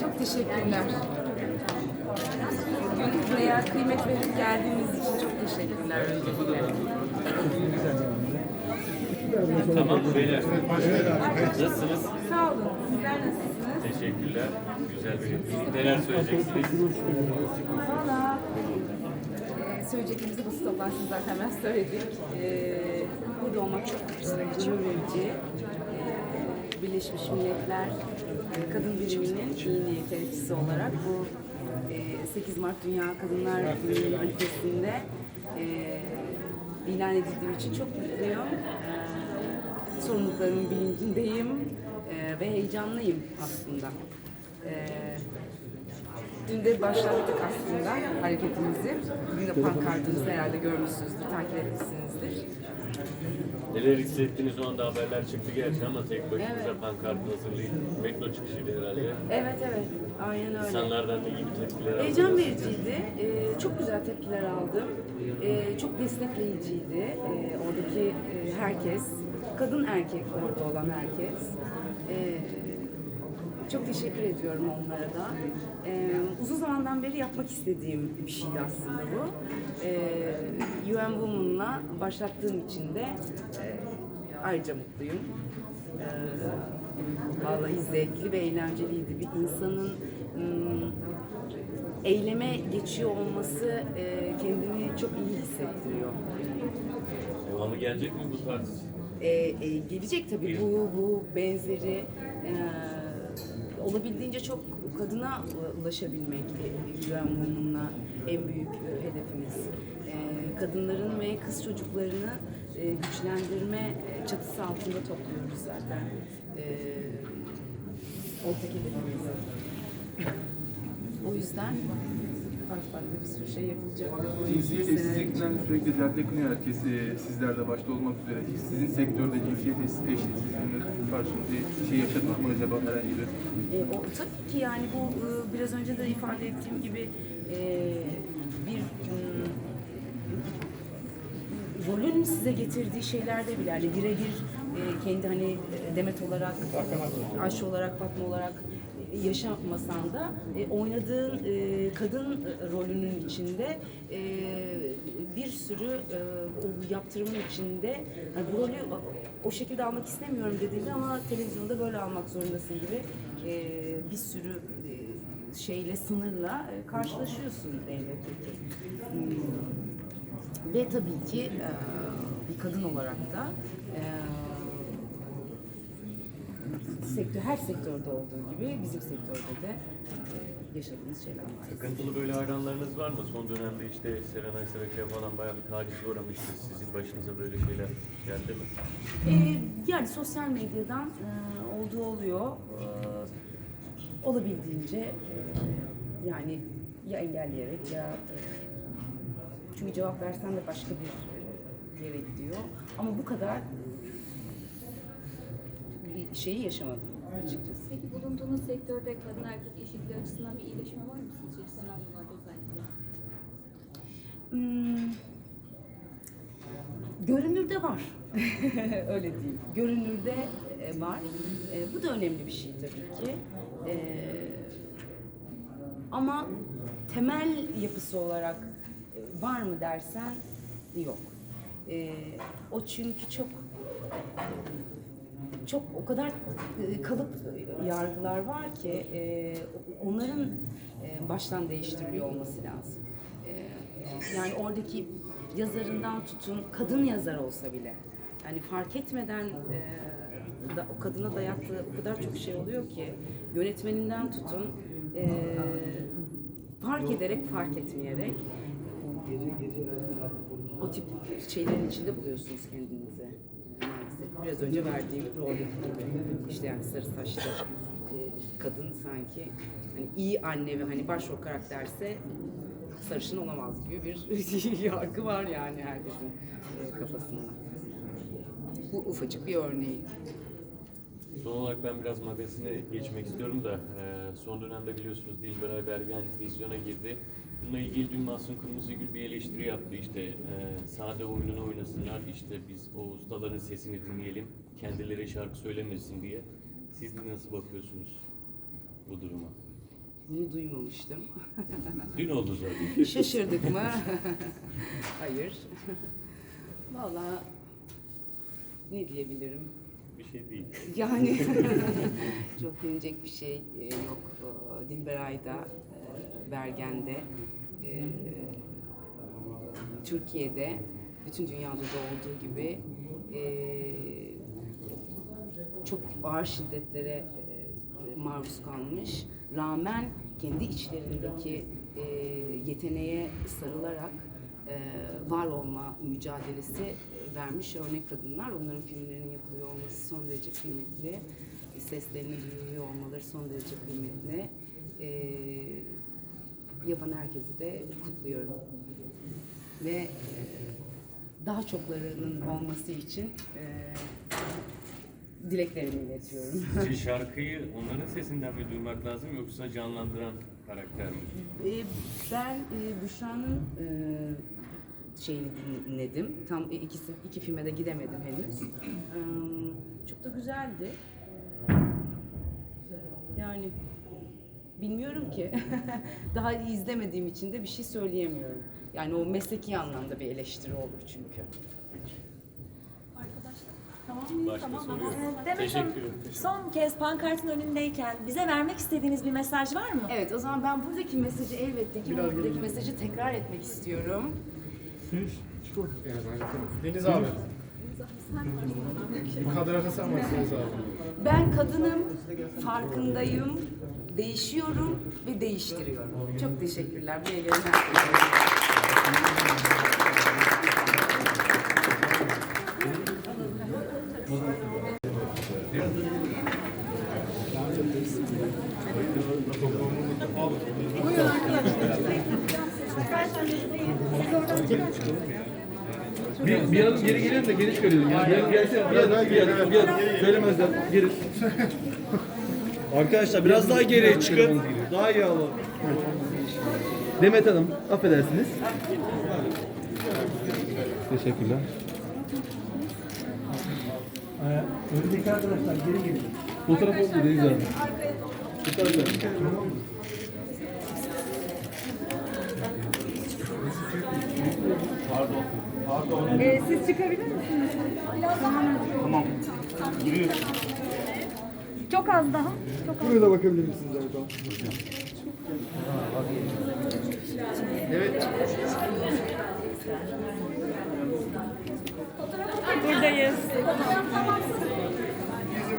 Çok teşekkürler. Bugün buraya kıymet verip geldiğiniz için çok teşekkürler. Tamam beyler. Nasılsınız? Sağ olun. Sizler nasılsınız? Teşekkürler. Güzel bir etkinlik. Neler söyleyeceksiniz? Valla söyleyeceklerimizi basın toplantısında zaten ben söyledik. E, burada olmak çok içim verici. E, Birleşmiş Milletler Kadın Biriminin iyi niyet elçisi olarak bu e, 8 Mart Dünya Kadınlar Günü'nün ülkesinde e, ilan edildiğim için çok mutluyum. E, sorumluluklarımın bilincindeyim e, ve heyecanlıyım aslında. E, Dün de başlattık aslında hareketimizi. Bugün de pankartımızı herhalde görmüşsünüzdür, takip etmişsinizdir. Neler hissettiniz o anda haberler çıktı gerçi ama tek başınıza Evet. pankartı hazırlayıp metro çıkışıydı herhalde. Evet evet, aynen öyle. İnsanlardan da iyi bir tepkiler aldınız. Heyecan vericiydi. Ee, çok güzel tepkiler aldım. Ee, çok destekleyiciydi. Ee, oradaki e, herkes, kadın erkek orada olan herkes. Ee, çok teşekkür ediyorum onlara da. Ee, uzun zamandan beri yapmak istediğim bir şeydi aslında bu. Ee, UN Women'la başlattığım için de e, ayrıca mutluyum. Ee, vallahi zevkli ve eğlenceliydi. Bir insanın hmm, eyleme geçiyor olması e, kendini çok iyi hissettiriyor. Devamı gelecek mi bu tarz? E, e, gelecek tabii bu, bu benzeri e, olabildiğince çok kadına ulaşabilmek UN Women'la en büyük e, hedefimiz. E, kadınların ve kız çocuklarını e, güçlendirme çatısı altında topluyoruz zaten. Ortak hedefimiz. O yüzden farklı farklı bir sürü şey yapılacak. Cinsiyet Seneler eşitsizliğinden sürekli dert yakınıyor herkes, e, sizler de başta olmak üzere. Sizin sektörde cinsiyet eş- eşitsizliğine karşı bir şey yaşadınız mı acaba herhangi bir? E, o, tabii ki yani bu e, biraz önce de ifade ettiğim gibi e, bir mm, rolün size getirdiği şeylerde bile yani birebir e, kendi hani e, Demet olarak, Ayşe olarak, Fatma olarak yaşamasan da e, oynadığın e, kadın e, rolünün içinde e, bir sürü e, o yaptırımın içinde hani bu rolü o şekilde almak istemiyorum dediğinde ama televizyonda böyle almak zorundasın gibi e, bir sürü e, şeyle sınırla e, karşılaşıyorsun elbette ki. Hmm. Ve tabii ki e, bir kadın olarak da e, sektör, her sektörde olduğu gibi bizim sektörde de e, yaşadığımız şeyler var. Sıkıntılı böyle hayranlarınız var mı? Son dönemde işte Serenay Sarıkaya falan bayağı bir taciz uğramıştı. Sizin başınıza böyle şeyler geldi mi? E, yani sosyal medyadan e, olduğu oluyor. E, olabildiğince e, yani ya engelleyerek ya e, çünkü cevap versen de başka bir e, yere gidiyor. Ama bu kadar şeyi yaşamadım açıkçası. Peki bulunduğunuz sektörde kadın erkek eşitliği açısından bir iyileşme var mı sizce senaryolarda özellikle? Hmm, görünürde var. Öyle değil. Görünürde e, var. E, bu da önemli bir şey tabii ki. E, ama temel yapısı olarak var mı dersen yok. E, o çünkü çok çok o kadar e, kalıp yargılar var ki e, onların e, baştan değiştiriliyor olması lazım. Yani oradaki yazarından tutun kadın yazar olsa bile yani fark etmeden o kadına dayattığı o kadar çok şey oluyor ki yönetmeninden tutun fark ederek fark etmeyerek o tip şeylerin içinde buluyorsunuz kendinizi. Biraz önce verdiğim roldeki gibi. İşte yani sarı saçlı e, kadın sanki hani iyi anne ve hani başrol karakterse sarışın olamaz gibi bir yargı var yani herkesin e, kafasında. Bu ufacık bir örneği. Son olarak ben biraz magazine geçmek istiyorum da e, son dönemde biliyorsunuz Dilberay Bergen vizyona girdi. Bununla ilgili dün Mahsun Kırmızıgül bir eleştiri yaptı işte e, sade oyununu oynasınlar işte biz o ustaların sesini dinleyelim kendileri şarkı söylemesin diye. Siz nasıl bakıyorsunuz bu duruma? Bunu duymamıştım. Dün oldu zaten. Şaşırdık mı? Hayır. Vallahi ne diyebilirim? Bir şey değil. Yani çok denecek bir şey e, yok. Dilberay'da, e, Bergen'de, e, Türkiye'de, bütün dünyada da olduğu gibi e, çok ağır şiddetlere e, maruz kalmış. Rağmen kendi içlerindeki e, yeteneğe sarılarak e, var olma mücadelesi e, vermiş örnek kadınlar. Onların filmlerinin yapılıyor olması son derece kıymetli. Seslerinin duyuluyor olmaları son derece kıymetli. E, yapan herkesi de kutluyorum. Ve e, daha çoklarının olması için e, dileklerimi iletiyorum. Sizce şarkıyı onların sesinden mi duymak lazım yoksa canlandıran karakter mi? E, ben e, Büşra'nın e, şeyini dinledim. Tam ikisi iki filme de gidemedim henüz. E, çok da güzeldi. Yani bilmiyorum ki. Daha iyi izlemediğim için de bir şey söyleyemiyorum. Yani o mesleki anlamda bir eleştiri olur çünkü. Başka soru yok. Demet Teşekkür Hanım, ederim. son kez pankartın önündeyken bize vermek istediğiniz bir mesaj var mı? Evet o zaman ben buradaki mesajı elbette ki buradaki mesajı tekrar etmek istiyorum. Deniz abi. Bir kadraja sen varsınız abi. Ben kadınım, farkındayım, değişiyorum ve değiştiriyorum. Çok teşekkürler. Bu ellerin herkese. Bir, bir adım geri gelelim de geniş görelim. Ya. Gel, gelsene bir adım, bir adım, bir adım. Söylemezler. Geri. Arkadaşlar biraz daha geriye çıkın. Daha iyi alalım. Demet Hanım, affedersiniz. Teşekkürler. Öndeki arkadaşlar geri gelin. Fotoğraf oldu Deniz abi. Tutarlar. Ee, siz çıkabilir misiniz? Tamam. Çok az daha. Çok az. Buraya da bakabilir misiniz Erdoğan? Buradayız.